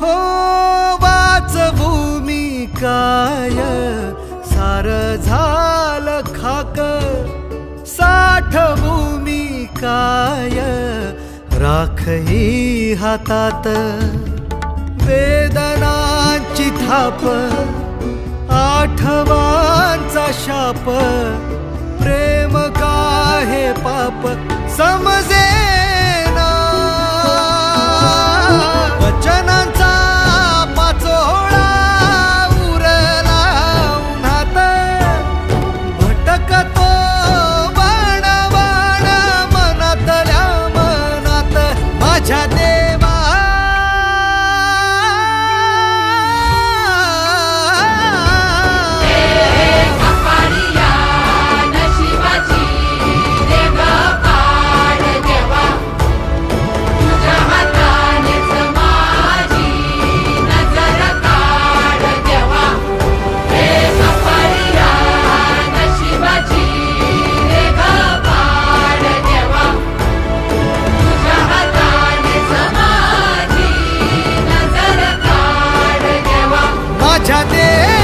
हो वाचभूमी काय? सार झालं खाक. साठभूमी काय? राखही हातात. वेदनांची थाप. आठवांचा शाप. प्रेम का हे पाप? सम querer.